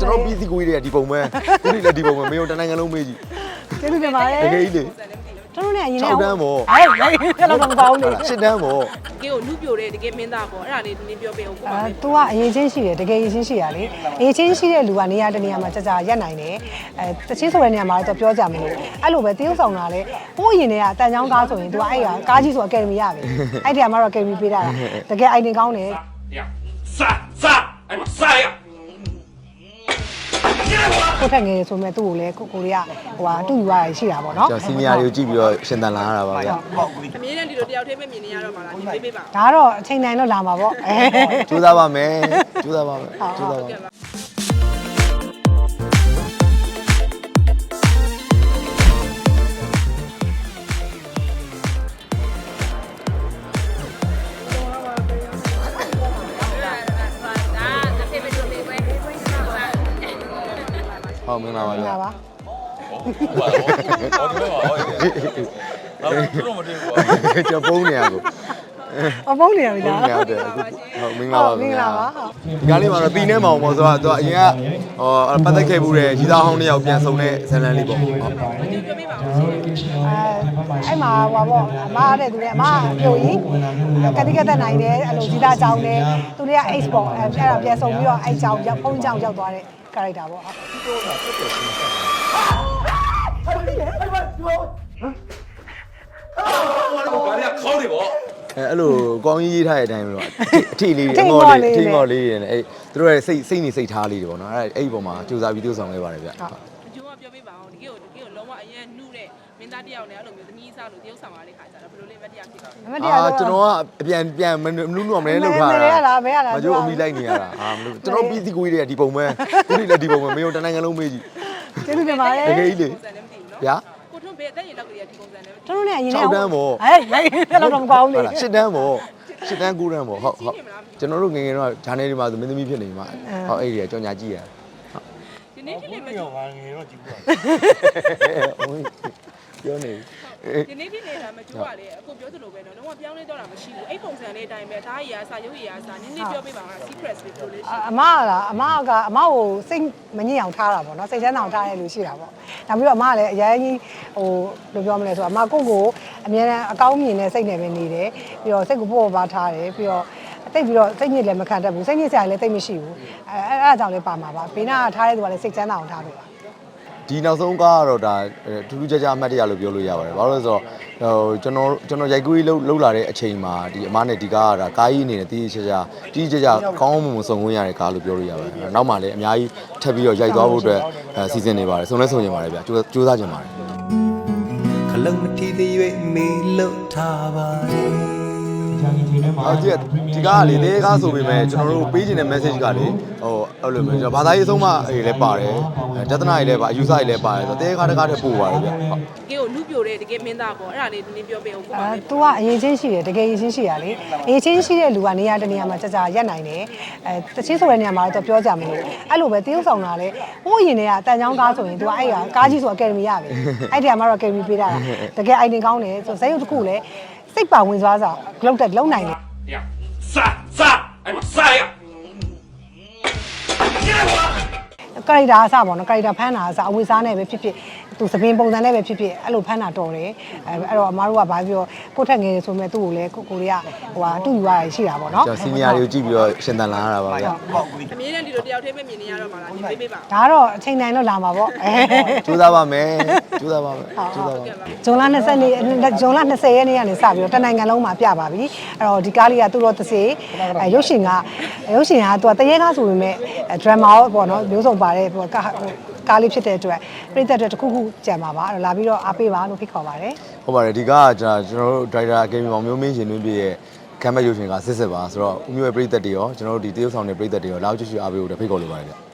ကျွန်တော် PC ကိုကြီးတွေကဒီပုံပဲသူတွေလည်းဒီပုံပဲမင်းတို့တနိုင်ငံလုံးမေးကြည့်ကျေးဇူးတင်ပါတယ်တကယ်ကြီးလေကျွန်တော်လည်းအရင်က6တန်းပေါ့ဟဲ့ဟဲ့ကျွန်တော်မပေါင်းလေ7တန်းပေါ့တကယ်ကိုလူပြိုတဲ့တကယ်မင်းသားပေါ့အဲ့ဒါလေးနင်းပြောပြအောင်ကိုပါအဲ तू ကအရေးချင်းရှိတယ်တကယ်အရေးချင်းရှိရလေအရေးချင်းရှိတဲ့လူကနေရာတနေရာမှာကြာကြာရက်နိုင်တယ်အဲတချင်းဆိုတဲ့နေရာမှာတော့ပြောကြမလို့အဲ့လိုပဲတရုပ်ဆောင်တာလေဟိုးအရင်တည်းကတန်ချောင်းကားဆိုရင် तू အဲ့ဟာကားကြီးဆိုအကယ်ဒမီရပြီအဲ့ဒီမှာတော့အကယ်ဒမီပေးတာတကယ်အိုင်တင်ကောင်းတယ်ရစစအဲ့မှာစရ ကိုထက်ငယ်ဆိုမဲ့သူ့ကိုလည်းကိုကိုရီးယားဟိုဟာတူယူရတာရှိတာပေါ့နော်ကျွန်တော်စီနီယာတွေကိုကြည့်ပြီးတော့ရှင်သန်လာရတာပါဗျာအမြဲတမ်းဒီလိုတယောက်တည်းပဲမြင်နေရတော့မှာလားညီပေးပေးပါဒါကတော့အချိန်တိုင်းတော့လာမှာပေါ့အဲကြိုးစားပါမယ်ကြိုးစားပါမယ်ကြိုးစားပါ ဟုတ်မင်္ဂလာပါဗျာလာပါကျွန်တော်ပုံးနေရကိုအဖုံးနေရပြီပုံးလားနေရတယ်အခုဟုတ်မင်္ဂလာပါမင်္ဂလာပါဒီကားလေးမှာတော့တီးနေမအောင်ပေါ့ဆိုတော့သူကအရင်ကဟောပတ်သက်ခဲ့မှုတဲ့ကြီးသားဟောင်းတစ်ယောက်ပြန်ဆုံတဲ့ဇလန်လေးပေါ့ဟုတ်ပြောပေးပါဦးအဲအဲ့မှာဟိုပါပေါ့အမတဲ့သူလည်းအမပြိုကြီးကတိကတက်နိုင်တယ်အဲ့လိုကြီးသားကြောင်းနဲ့သူတွေက X ပေါ့အဲ့အဲ့ဒါပြန်ဆုံးပြီးတော့အဲ့ကြောင်းရောက်ဖုံးကြောင်းရောက်သွားတဲ့ ကာရိုက်တာပေါ့ဟာဘာလဲခေါင်းတွေပေါ့အဲအဲ့လိုကောင်းကြီးရေးထားတဲ့အတိုင်းပဲတော့အထီလေးတွေအငေါ်လေးအထီငေါ်လေးတွေနဲ့အဲသူတို့ရဲ့စိတ်စိတ်နေစိတ်ထားလေးတွေပေါ့နော်အဲအဲ့ဒီပုံမှာစူးစမ်းပြီးတိုးဆောင်ခဲ့ပါတယ်ဗျဟုတ် မင်းသားတယောက်နဲ့အဲ့လိုမျိုးသမီးစားလို့တယောက်ဆောင်လာတဲ့ခါကျတော့ဘယ်လိုလဲမတရားဖြစ်သွားအမတရားအာတော့ ကျွန်တော်ကအပြန်ပြန်မနူးနူးအောင်မလဲလောက်ထားမလဲရလားမလဲရလားမကျိုးအမိလိုက်နေရတာအာမလို့ကျွန်တော်ပြည်စီကိုကြီးတွေကဒီပုံပဲကိုကြီးလည်းဒီပုံပဲမင်းတို့တနိုင်ငံလုံးမေးကြည့် ကျေးဇူးတင်ပါတယ်တကယ်ကြီးလေပုံစံလည်းမသိဘူးနော်ဗျာ ကိုထွန်းဘေးအသက်ရည်လောက်ကလေးကဒီပုံစံလည်းမသိတို့တို့နဲ့အရင်6တန်းပေါ့ ဟဲ့ဟဲ့အဲ့လိုတော့မပေါ့လေဟုတ်လား7တန်းပေါ့7တန်း9တန်းပေါ့ဟုတ်ဟုတ်ကျွန်တော်တို့ငယ်ငယ်တော့ဂျာနယ်တွေမှာဆိုမင်းသမီးဖြစ်နေမှာဟုတ်အဲ့ဒီကကြောင်ညာကြည့်ရဒီနေ့ဖြစ်နေမှာပြော နေဒီနေ့ဖြစ်နေတာမကျိုးပါလေအခုပြောသလိုပဲနော်လုံးဝပြောင်းလဲတော့တာမရှိဘူးအဲ့ပုံစံလေးအတိုင်းပဲဒါကြီးရာစာရုပ်ရည်ရာစာနည်းနည်းပြောပေးပါဦး secret လေးပြောလေးရှိအမကလားအမကအမကိုစိတ်မညစ်အောင်ထားတာပေါ့နော်စိတ်ချမ်းသာအောင်ထားရလို့ရှိတာပေါ့နောက်ပြီးတော့အမကလည်းအရင်ကြီးဟိုဘယ်လိုပြောမလဲဆိုတော့အမကိုယ့်ကိုအမြဲတမ်းအကောင်းမြင်တဲ့စိတ်နဲ့ပဲနေတယ်ပြီးတော့စိတ်ကိုပို့ပါထားတယ်ပြီးတော့တိတ်ပြီးတော့စိတ်ညစ်လည်းမခံတတ်ဘူးစိတ်ညစ်စရာလည်းတိတ်မရှိဘူးအဲအဲ့အဲ့ဒါကြောင့်လည်းပါမှာပါဘေးနားကထားတဲ့သူကလည်းစိတ်ချမ်းသာအောင်ထားလို့ပါ ဒီနောက်ဆုံးကားကတော့ဒါထူးထူးခြားခြားအမှတ်တရလို့ပြောလို့ရပါတယ်ဘာလို့လဲဆိုတော့ဟိုကျွန်တော်ကျွန်တော်ရိုက်ကူးကြီးလှုပ်လှုပ်လာတဲ့အချိန်မှာဒီအမားနဲ့ဒီကားကဒါကားကြီးအနေနဲ့တီးတီးခြားခြားတီးတီးခြားခြားကောင်းမှုမစုံဝင်ရတဲ့ကားလို့ပြောလို့ရပါတယ်နောက်မှလည်းအများကြီးထပ်ပြီးတော့ရိုက်သွားဖို့အတွက်အဲစီစဉ်နေပါတယ်စုံလဲစုံနေပါတယ်ဗျာကြိုးကြိုးစားကြပါတယ်ခလုံးမထီသေး၍မေလို့ထားပါလေဟုတ်ကြည့် ဒီကားကလေတေးကားဆိုပေမဲ့ကျွန်တော်တို့ပေးချင်တဲ့ message ကလေဟိုအဲ့လိုမျိုးကျွန်တော်ဘာသာရေးအဆုံးမတွေလည်းပါတယ်ဒသနာတွေလည်းပါအယူဆတွေလည်းပါတယ်ဆိုတော့တေးကားတကားတည်းပို့ပါတယ်ဗျဟုတ်တကယ်ကိုလူပြိုတဲ့တကယ်မင်းသားပေါ့အဲ့ဒါလေးနည်းနည်းပြောပေးအောင်ကိုပါအဲမယ် तू ကအရေးချင်းရှိတယ်တကယ်ရေးချင်းရှိရလေအရေးချင်းရှိတဲ့လူကနေရာတနေရာမှာကြာကြာရက်နိုင်တယ်အဲတချင်းဆိုတဲ့နေရာမှာတော့ပြောကြမလို့အဲ့လိုပဲတရုပ်ဆောင်တာလေဟိုးရင်တွေကတန်ချောင်းကားဆိုရင် तू ကအဲ့ကကားကြီးဆိုအကယ်ဒမီရပြီအဲ့ဒီမှာတော့အကယ်ဒမီပေးတာတကယ်အိုင်တင်ကောင်းတယ်ဆိုဇက်ရုပ်တစ်ခုလည်း စိတ်ပါဝင်သွားစားလောက်တက်လုံနိုင်တယ် 呀，杀杀，哎妈杀呀！ ကာရီတာအစပေါ့နော်ကာရီတာဖမ်းတာအစအဝိစားနဲ့ပဲဖြစ်ဖြစ် သူသပင်ပုံစံနဲ့ပဲဖြစ်ဖြစ်အဲ့လိုဖမ်းတာတော်တယ်အဲအဲ့တော့အမားတို့ကဘာပြောကိုယ့်ထက်ငယ်ဆိုမဲ့သူ့ကိုလည်းကိုကိုရီးယားဟိုဟာတူယူရတာရှိတာပေါ့နော်ကျွန်တော်စီနီယာတွေကိုကြည့်ပြီးတော့ရှင်သန်လာရတာပါဗျာအမြဲတမ်းဒီလိုတယောက်တည်းပဲမြင်နေရတော့မှာလားညီပေးပေးပါဦးဒါကတော့အချိန်တိုင်းတော့လာမှာပေါ့အဲကြိုးစားပါမယ်ကြိုးစားပါမယ်ကြိုးစားပါမယ်ဇွန်လ20နေ့ဇွန်လ20ရက်နေ့ကနေစပြီးတော့တနိုင်ငံလုံးမှာပြပါပြီအဲ့တော့ဒီကားလေးကသူတော့တစ်စေအဲရုပ်ရှင်ကရုပ်ရှင်ကသူကတရေကားဆိုပေမဲ့ဒရမာပေါ့နော်မျိုးစုံပါတယ်ဟို ကားကားလေးဖြစ်တဲ့အတွက်ပြည်သက်အတွက်တစ်ခုခုကြံပါပါအဲ့တော့လာပြီးတော့အားပေးပါလို့ဖိတ်ခေါ်ပါတယ်ဟုတ်ပါတယ်ဒီကကကျွန်တော်ကျွန်တော်တို့ဒရိုက်တာအကယ်ဒမီမောင်မျိုးမင်းရှင်တွင်းပြည့်ရဲ့ကမ်းမဲ့ရုပ်ရှင်ကစစ်စစ်ပါဆိုတော့ဦးမျိုးရဲ့ပြည်သက်တွေရောကျွန်တော်တို့ဒီတရုတ်ဆောင်တဲ့ပြည်သက်တွေရောလောက်ချွတ်ချွတ်အားပေးဖို့တဖိတ်ခေါ်လိုပါတယ်ဗျ